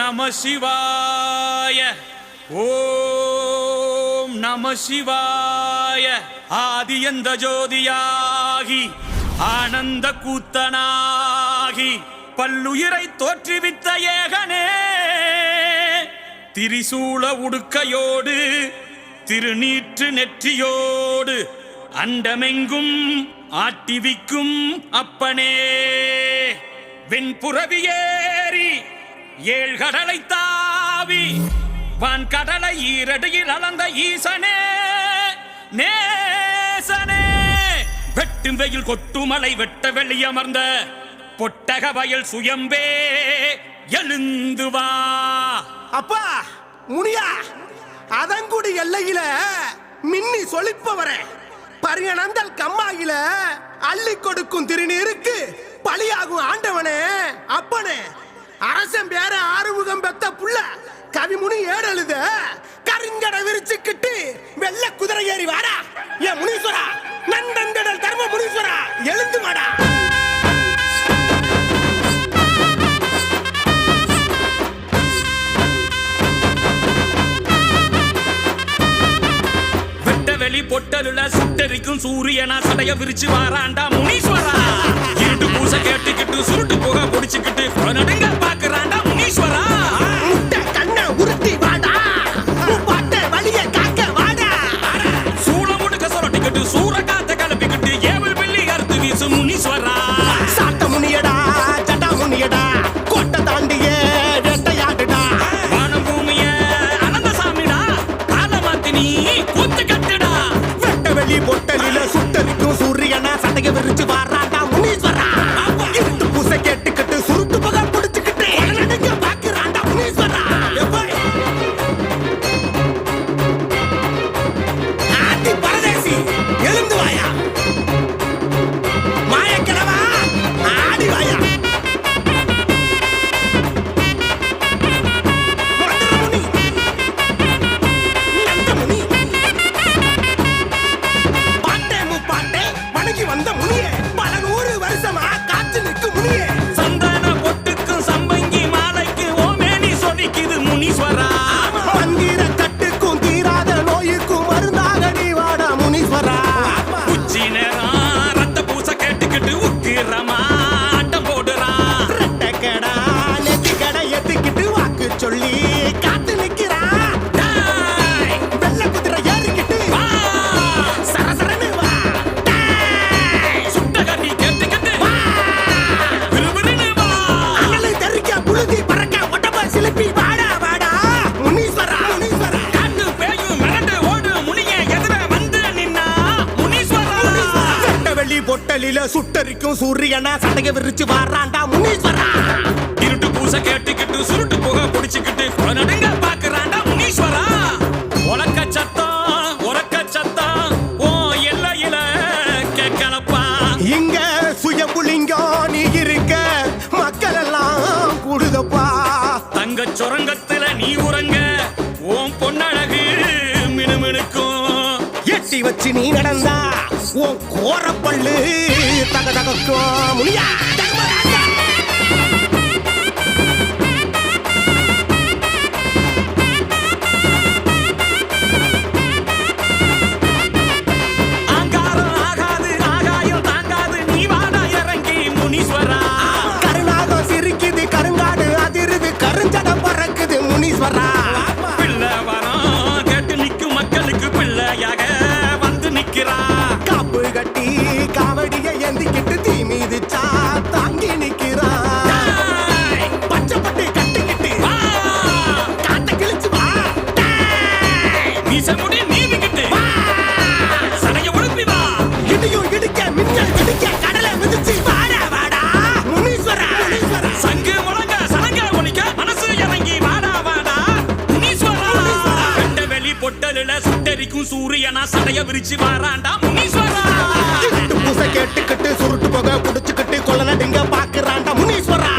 நம சிவாய. ஓம் நம சிவாய. ஆதியந்த ஜோதியாகி ஆனந்த கூத்தனாகி பல்லுயிரை தோற்றுவித்த ஏகனே. திரிசூல உடுக்கையோடு திருநீற்று நெற்றியோடு அண்டமெங்கும் ஆட்டிவிக்கும் அப்பனே. வெண்புறவியேறி ஏழ்கடலை தாவி வான் கடலை ஈரடியில் அளந்த ஈசனே நேசனே. வெட்டும் வெயில் கொட்டுமலை வெட்ட வெளியமர்ந்த பொட்டக வயல் சுயம்பே எழுந்து வா. அப்பா முனியா அதங்குடி எல்லையில மின்னி சொலிப்பவரே. பரியனந்தல் கம்மாயில அள்ளி கொடுக்கும் திருநீருக்கு பலியாகும் ஆண்டவனே அப்பனே. அரசன் பேர ஆறுமுகம் பெத்த புள்ள. கவிமுனி ஏடெழுத கருங்கட விரிச்சுக்கிட்டு வெள்ள குதிரை ஏறி வாடா. என் முனீஸ்வரா நந்தந்தடல் தர்ம முனீஸ்வரா எழுந்து வாடா. வெட்ட வெளி பொட்டலுல சுட்டரிக்கும் சூரியனா சடைய விரிச்சு வாராண்டா முனீஸ்வரா. வந்த முனியே. பொட்டலில சுட்டரிக்கும் சூரியனா சட்டைய விரிச்சு வாராண்டா முனீஸ்வரா. இருட்டு பூச கேட்டுக்கிட்டு சுருட்டு புகை பிடிச்சுக்கிட்டு நடுங்க பாக்குறாண்டா முனீஸ்வரா. உலக்க சத்தம் உறக்க சத்தம் ஓ எல்லையில கேட்கலப்பா. இங்க சுயம்புலிங்கம் நீ இருக்க மக்கள் எல்லாம் கூடுதப்பா. தங்க சுரங்கத்துல நீ உறங்க ஓம் பொன்னழகு மினுமினுக்கும். எட்டி வச்சு நீ நடந்தா உன் கோரப்பள்ளு. தக தகக்கும் முடியா எரிக்கும் சூரியனா சடைய விரிச்சு வாராண்டா முனீஸ்வரா. பூசை கேட்டுக்கிட்டு சுருட்டு போக குடிச்சுக்கிட்டு கொள்ளல நடுங்க பாக்குறாண்டா முனீஸ்வரா.